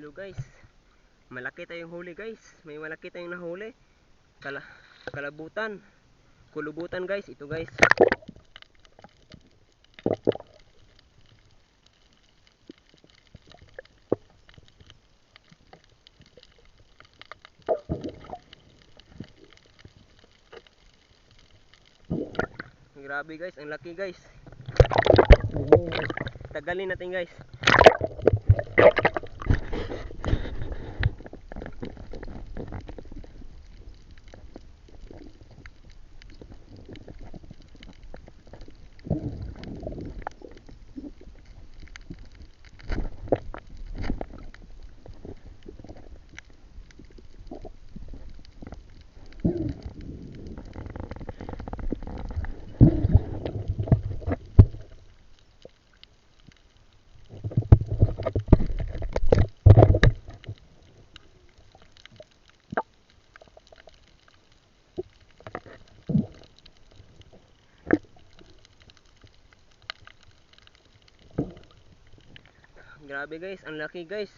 guys. Malaki tayong huli guys. May malaki tayong nahuli. Kala kalabutan. Kulubutan guys. Ito guys. Grabe guys, ang laki guys. Tagalin natin guys. Grabe guys, ang laki guys.